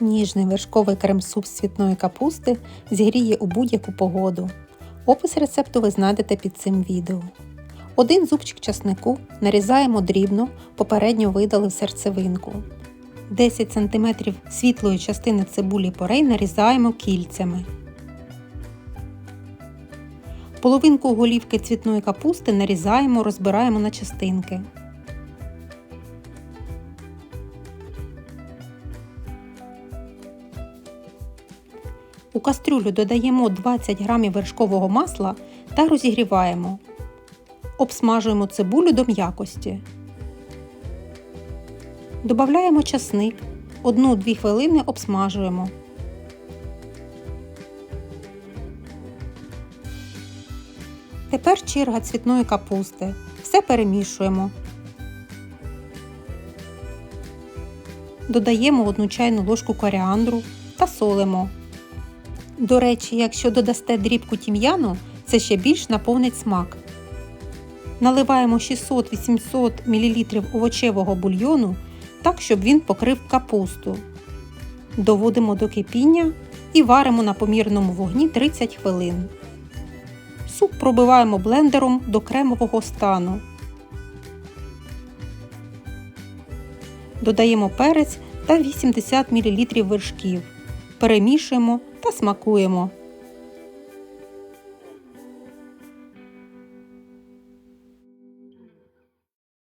Ніжний вершковий крем-суп з цвітної капусти зігріє у будь-яку погоду. Опис рецепту ви знайдете під цим відео. Один зубчик часнику нарізаємо дрібно, попередньо видалив серцевинку. 10 см світлої частини цибулі порей нарізаємо кільцями. Половинку голівки цвітної капусти нарізаємо, розбираємо на частинки. У кастрюлю додаємо 20 г вершкового масла та розігріваємо. Обсмажуємо цибулю до м'якості. Добавляємо часник. 1-2 хвилини обсмажуємо. Тепер черга цвітної капусти. Все перемішуємо. Додаємо 1 чайну ложку коріандру та солимо. До речі, якщо додасте дрібку тім'яну, це ще більш наповнить смак. Наливаємо 600-800 мл овочевого бульйону так, щоб він покрив капусту. Доводимо до кипіння і варимо на помірному вогні 30 хвилин. Суп пробиваємо блендером до кремового стану. Додаємо перець та 80 мл вершків. Перемішуємо та смакуємо.